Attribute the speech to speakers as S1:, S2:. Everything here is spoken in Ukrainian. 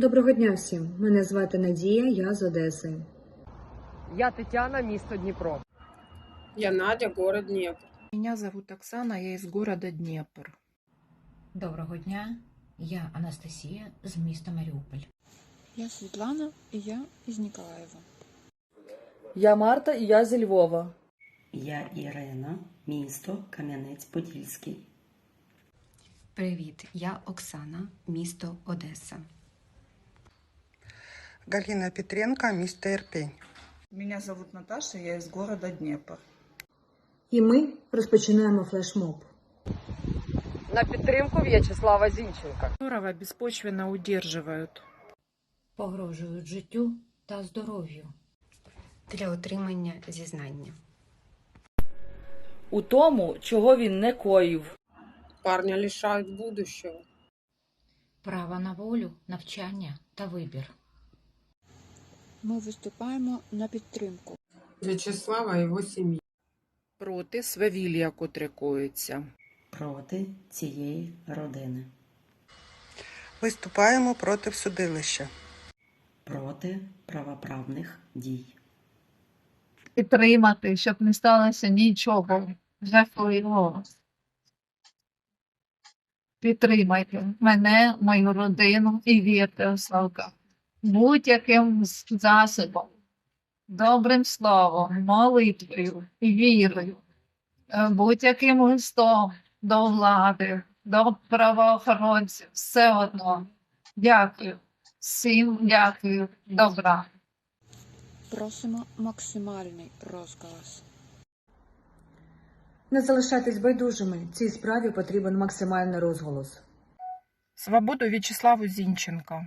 S1: Доброго дня всім. Мене звати Надія, я з Одеси.
S2: Я Тетяна, місто Дніпро.
S3: Я Надя, город Днепр.
S4: Меня зовут Оксана, я из города Днепр.
S5: Доброго дня, я Анастасія з міста Маріуполь.
S6: Я Світлана і я із Ніколаєва.
S7: Я Марта і я зі Львова.
S8: Я Ірина, місто Кам'янець-Подільський.
S9: Привіт, я Оксана, місто Одеса.
S10: Галина Петренко, місто Ірпень.
S11: Меня зовут Наташа, я из города Днепр.
S1: І ми розпочинаємо флешмоб.
S2: На підтримку В'ячеслава Зінченка.
S4: Которого беспочвенно удерживают.
S5: Погрожують життю та здоров'ю.
S9: Для отримання зізнання.
S7: У тому, чого він не коїв.
S3: Парня лишают будущего.
S5: Право на волю, навчання та вибір.
S6: Ми виступаємо на підтримку.
S3: Вячеслава и его семьи.
S4: Проти свавілля, котре коїться.
S8: Проти цієї родини.
S10: Виступаємо проти судилища.
S8: Проти правоправних дій.
S12: підтримати, щоб не сталося нічого жахливого. Підтримайте мене, мою родину і вірте у Славка. Будь-яким засобом, добрим словом, молитвою вірою, е, будь-яким листом до влади, до правоохоронців, все одно. Дякую. Всім дякую. Добра.
S6: Просимо максимальний розголос.
S1: Не залишайтесь байдужими. Цій справі потрібен максимальний розголос.
S4: Свободу Вячеславу Зінченко.